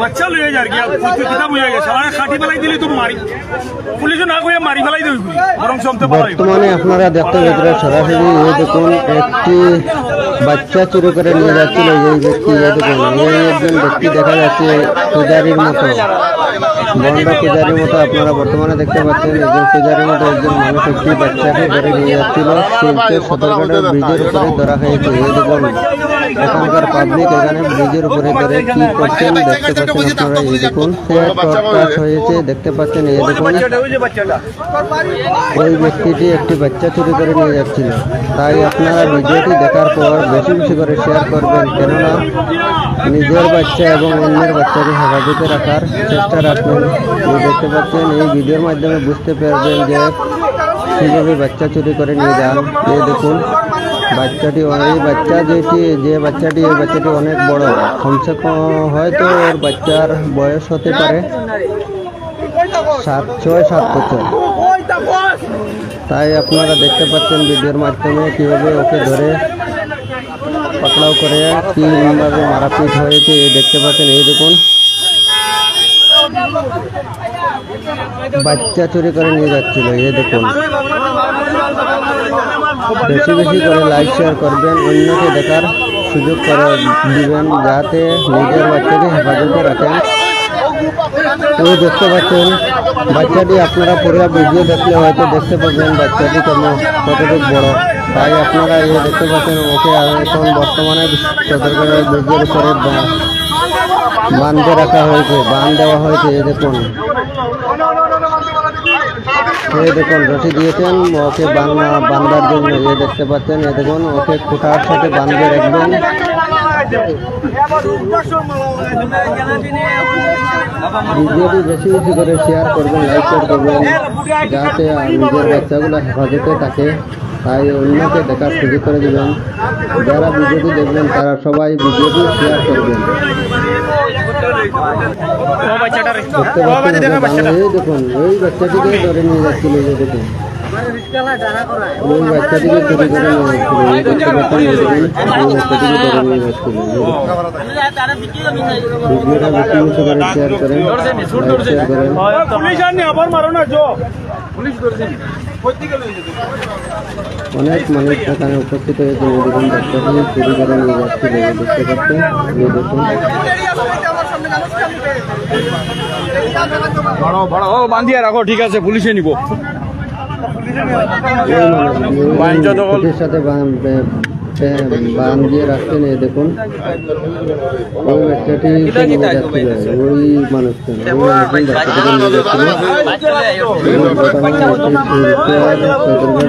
বাচ্চা লয়ে যার গিয়া তুই কিতা বুঝা গেছে। আমার খাটি ফেলাই দিলি তো মারি। পুলিশও না কইয়া মারি ফেলাই দেবি বরং চলতে পালাই বর্তমানে আপনারা দেখতে পাচ্ছেন, সরাসরি এই দেখুন, একটি বাচ্চা চুরি করে নিয়ে যাচ্ছিল, এই ব্যক্তি, এই দেখুন, এই একজন ব্যক্তি দেখা যাচ্ছে পূজারির মতো। বন্ডা পূজারির মতো আপনারা বর্তমানে দেখতে পাচ্ছেন একজন পূজারির মতো একজন মানুষ একটি বাচ্চাকে ধরে নিয়ে যাচ্ছিল শিল্পের সদরঘাটের ব্রিজের উপরে ধরা হয়েছে। এই দেখুন এখানকার পাবলিক এখানে ব্রিজের উপরে ধরে কি করছেন দেখতে পাচ্ছেন আপনারা এই দেখুন টর্চাস হয়েছে দেখতে পাচ্ছেন এই দেখুন। ওই ব্যক্তিটি একটি বাচ্চা চুরি করে নিয়ে যাচ্ছিল। তাই আপনারা ভিডিওটি দেখার পর বেশি বেশি করে শেয়ার করবেন কেননা নিজের বাচ্চা এবং অন্যের বাচ্চাকে হেফাজতে রাখার চেষ্টা রাখবেন দেখতে পাচ্ছেন, এই ভিডিওর মাধ্যমে বুঝতে পারবেন যে কীভাবে বাচ্চা চুরি করে নিয়ে যান। এই দেখুন, বাচ্চাটি, এই বাচ্চা যেটি, যে বাচ্চাটি, এই বাচ্চাটি অনেক বড়। কমসে কম হয়তো ওর বাচ্চার বয়স হতে পারে সাত, ছয়, সাত বছর। তাই আপনারা দেখতে পাচ্ছেন ভিডিওর মাধ্যমে কীভাবে ওকে ধরে পাকড়াও করে কীভাবে মারাপিট হয়েছে দেখতে পাচ্ছেন। এই দেখুন বাচ্চা চুরি করে নিয়ে যাচ্ছিল, এই দেখুন। বেশি বেশি করে লাইক শেয়ার করবেন, অন্যকে দেখার সুযোগ করে দিবেন, যাতে নিজের বাচ্চাকে হেফাজতে রাখেন। এই দেখতে পাচ্ছেন, বাচ্চাটি আপনারা পুরো ভিডিও দেখলে হয়তো দেখতে পাবেন বাচ্চাটি কেমন, কতটুকু বড়। তাই আপনারা এই দেখতে পাচ্ছেন, ওকে এখন বর্তমানে সদরকারের ব্রিজের উপরে বা- বাঁধে রাখা হয়েছে বাঁধ দেওয়া হয়েছে, এই দেখুন। এই দেখুন, রশি দিয়েছেন, ওকে বাংলা বান্ধার জন্য, এই দেখতে পাচ্ছেন, এই দেখুন, ওকে খুঁটার সাথে বাঁধবে রাখবেন। ভিডিওটি বেশি বেশি করে শেয়ার করবেন লাইক করবেন, যাতে নিজের বাচ্চাগুলো হেফাজতে থাকে। তাই অন্যকে দেখার সুযোগ করে দেবেন যারা ভিডিওটি দেখবেন তারা সবাই ভিডিওটি শেয়ার করবেন। দেখতে পাচ্ছেন এই দেখুন ওই বাচ্চাটিকে ধরে নিয়ে যাচ্ছিল এই যে দেখুন। ওই বাচ্চাটিকে চুরি করে নিয়ে যাচ্ছিল এই দেখতে পাচ্ছেন এই দেখুন ওই বাচ্চাটিকে ধরে নিয়ে যাচ্ছিল দেখুন। ভিডিওটা বেশি বেশি করে শেয়ার করেন শেয়ার করেন। অনেক মানুষ এখানে উপস্থিত হয়েছে দেখুন বাচ্চাটিকে চুরি করে নিয়ে যাচ্ছিল এই দেখতে দেখুন বান্ধিয়া রাখো ঠিক আছে পুলিশে নিব। সাথে বান- দিয়ে রাখছেন এই দেখুন। ওই বাচ্চাটি ওই মানুষটা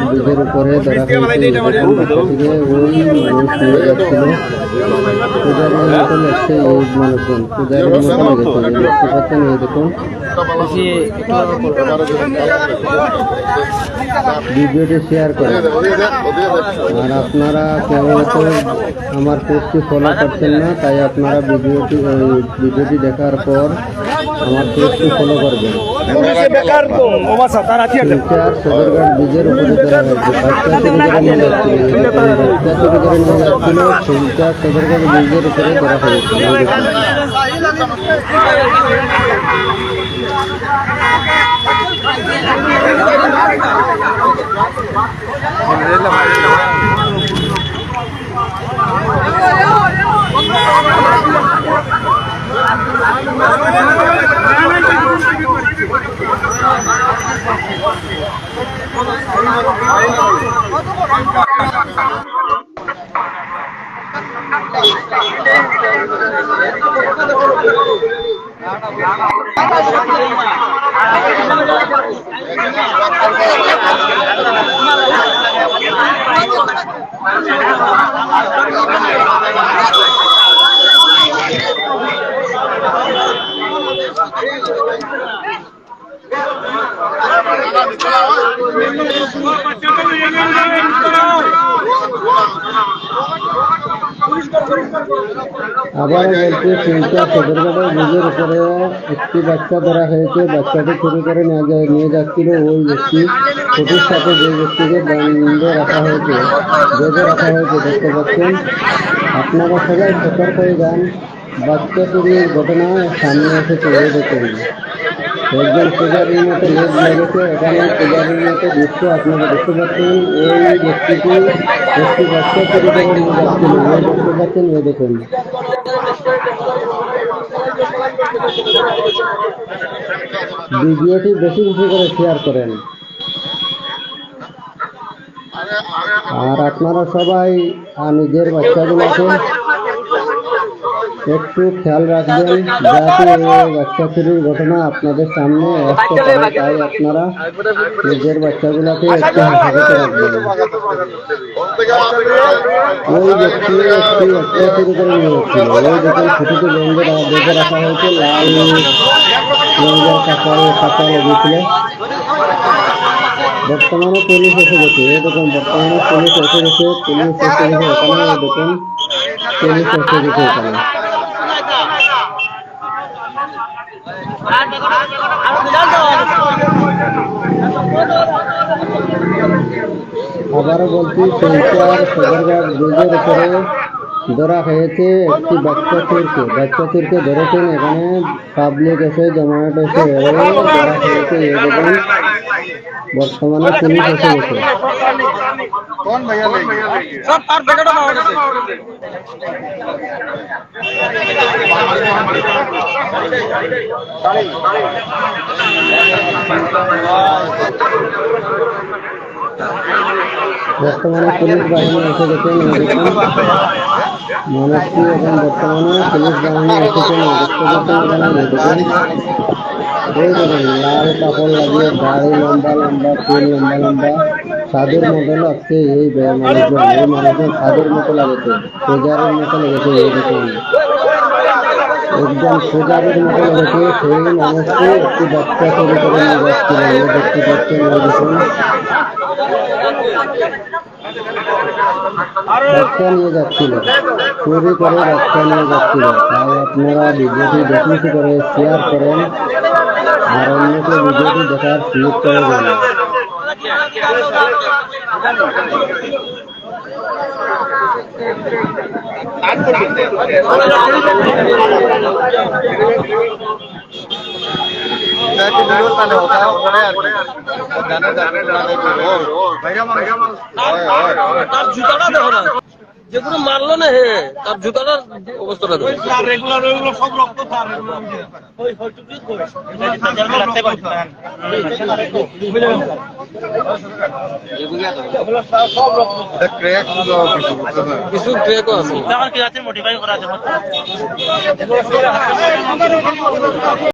ব্রিজের উপরে ধরা হয়েছে দেখুন ওই মানুষজন পূজারের মতো লেগেছে দেখতে পাচ্ছেন এই দেখুন। ভিডিওটি শেয়ার করেন। আর আপনারা কেউ হয়তো আমার পেজটি ফলো করছেন না তাই আপনারা ভিডিওটি ভিডিওটি দেখার পর আমার পেজটি ফলো করবেন। সদরঘাট ব্রিজের উপরে হয়েছে করে করে শিলচার সদরঘাট ব্রিজের উপরে ধরা হয়েছে এই দেখুন। Tá na hora. আবার বলছি শিলচর সদরঘাটের ব্রিজের উপরে একটি বাচ্চা ধরা হয়েছে, বাচ্চাটি চুরি করে নিয়ে যায়, নিয়ে যাচ্ছিল ওই ব্যক্তি। ছুটির সাথে যে ব্যক্তিকে বন্ধ রাখা হয়েছে বেঁধে রাখা হয়েছে, দেখতে পাচ্ছেন। আপনারা সবাই সতর্ক হয়ে যান। বাচ্চা চুরির ঘটনা সামনে এসেছে দেখুন একজন পূজারীর মতো লোক লেগেছে এখানে পূজারীর মতো দৃশ্য আপনারা দেখতে পাচ্ছেন। এই ব্যক্তিটি একটি বাচ্চা দেখতে পাচ্ছেন দেখুন। ভিডিওটি বেশি বেশি করে শেয়ার করেন। আর আপনারা সবাই আহ, নিজের বাচ্চাগুলোকে একটু খেয়াল রাখবেন যাতে বাচ্চা চুরির ঘটনা আপনাদের সামনে আসতে পারে, তাই আপনারা নিজের বাচ্চাগুলোকে একটু হেফাজতে রাখবেন। ওই ব্যক্তি একটি বাচ্চা চুরি করে নিয়ে যাচ্ছিল ওই দেখুন ছুটিতে বেঁধে রা- বেঁধে রাখা হয়েছে, লাল রঙের কাপড় কাপড় লাগিয়েছিল বর্তমানে পুলিশ এসে গেছে দেখুন, বর্তমানে পুলিশ এসে গেছে পুলিশ এসে গেছে এখানে দেখুন, পুলিশ এসে গেছে এখানে। আবারও বলছি শিলচর সদরঘাট ব্রিজের উপরে ধরা হয়েছে একটি বাচ্চা চোরকে বাচ্চা চোরকে ধরেছেন এখানে পাবলিক এসে জমায়েত এসে ধরা হয়েছে এই দেখুন বর্তমানে পুলিশ এসে গেছে বর্তমানে পুলিশ বাহিনী এসে মানুষটি এখন বর্তমানে পুলিশ বাহিনী এসেছেন লাল কাপড় লাগিয়ে গাড়ি লম্বা লম্বা চুল লম্বা লম্বা সাধুর মতো লাগছে এই মানুষজন এই মানুষজন সাধুর মতো লাগেছে পূজারের মতো লেগেছে এই দেখুন একজন পূজারের মতো লেগেছে সেই মানুষটি একটি বাচ্চা চুরি করে নিয়ে যাচ্ছিল এই দেখতে পাচ্ছেন এই দেখুন বাচ্চা নিয়ে যাচ্ছিল। চুরি করে বাচ্চা নিয়ে যাচ্ছিল। তাই আপনারা ভিডিওটি বেশি করে শেয়ার করেন আর অন্যকে ভিডিওটি দেখার সুযোগ করে দেন তার যেগুলো মারলো না হে তার জুতাটার অবস্থাটা তার কিছু ট্রেকও আছে আমার কি আছে মোটিফাই করা আছে